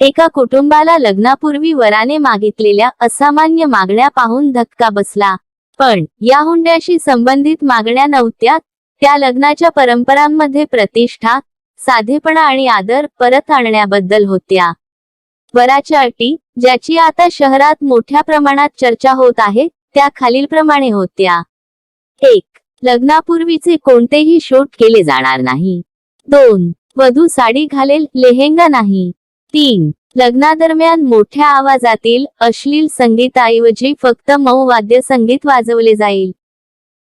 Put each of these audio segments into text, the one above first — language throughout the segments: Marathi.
एका कुटुंबाला लग्नापूर्वी वराने मागितलेल्या असामान्य मागण्या पाहून धक्का बसला. पण या हुंड्याशी संबंधित मागण्या नव्हत्या. त्या लग्नाच्या परंपरांमध्ये प्रतिष्ठा साधेपणा आणि आदर परत आणण्याबद्दल होत्या. वराच्या अटी ज्याची आता शहरात मोठ्या प्रमाणात चर्चा होत आहे त्या खालीलप्रमाणे होत्या. एक लग्नापूर्वीचे कोणतेही शूट केले जाणार नाही. दोन वधू साडी घालेल लेहेंगा नाही. तीन. लग्नादरम्यान मोठ्या आवाजातील अश्लील संगीताऐवजी फक्त मऊ वाद्य संगीत वाजवले जाईल.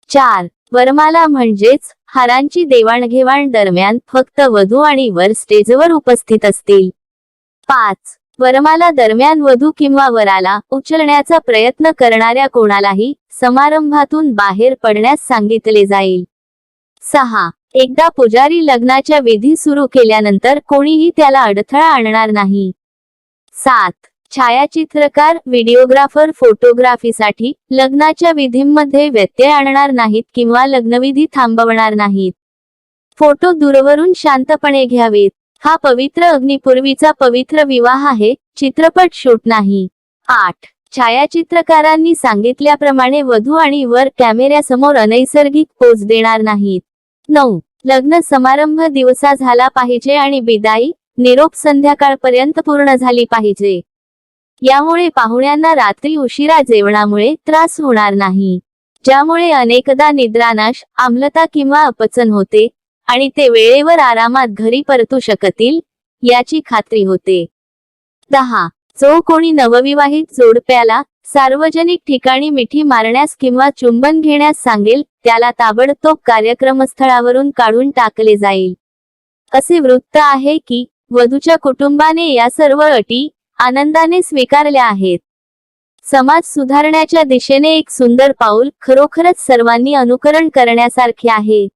चार. वरमाला म्हणजेच हारांची देवाणघेवाण दरम्यान फक्त वधू आणि वर स्टेजवर उपस्थित असतील. पाच. वरमाला दरम्यान वधू किंवा वराला उचलण्याचा प्रयत्न करणाऱ्या कोणालाही समारंभातून बाहेर पडण्यास सांगितले जाईल. सहा. एकदा पुजारी लग्नाच्या विधी सुरू केल्यानंतर कोणीही त्याला अडथळा आणणार नाही. सात. छायाचित्रकार व्हिडिओग्राफर फोटोग्राफीसाठी लग्नाच्या विधींमध्ये व्यत्यय आणणार नाहीत किंवा लग्नविधी थांबवणार नाहीत. फोटो दूरवरून शांतपणे घ्यावेत. हा पवित्र अग्निपूर्वीचा पवित्र विवाह आहे. चित्रपट शूट नाही. आठ. छायाचित्रकारांनी सांगितल्याप्रमाणे वधू आणि वर कॅमेऱ्यासमोर अनैसर्गिक पोज देणार नाहीत. नऊ. लग्न समारंभ दिवसा झाला पाहिजे आणि बिदाई निरोप संध्याकाळपर्यंत पूर्ण झाली पाहिजे. यामुळे पाहुण्यांना रात्री उशिरा जेवणामुळे त्रास होणार नाही. ज्यामुळे अनेकदा निद्रानाश आम्लता किंवा अपचन होते आणि ते वेळेवर आरामात घरी परतू शकतील याची खात्री होते. दहा. जो कोणी नवविवाहित जोडप्याला सार्वजनिक ठिकाणी मिठी मारण्यास किंवा चुंबन घेण्यास सांगेल त्याला ताबडतोब कार्यक्रमस्थळावरून काढून टाकले जाईल. असे वृत्त आहे की वधूच्या कुटुंबाने या सर्व अटी आनंदाने स्वीकारल्या आहेत. समाज सुधारण्याच्या दिशेने एक सुंदर पाऊल खरोखरच सर्वांनी अनुकरण करण्यासारखे आहे.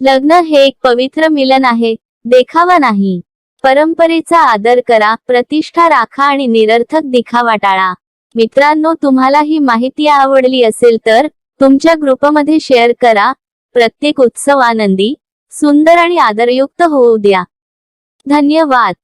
लग्न हे एक पवित्र मिलन आहे देखावा नाही. परंपरेचा आदर करा प्रतिष्ठा राखा आणि निरर्थक दिखावा टाळा. मित्रांनो तुम्हाला ही माहिती आवडली असेल तर तुमच्या ग्रुपमध्ये शेअर करा. प्रत्येक उत्सव आनंदी सुंदर आणि आदरयुक्त होऊ द्या. धन्यवाद.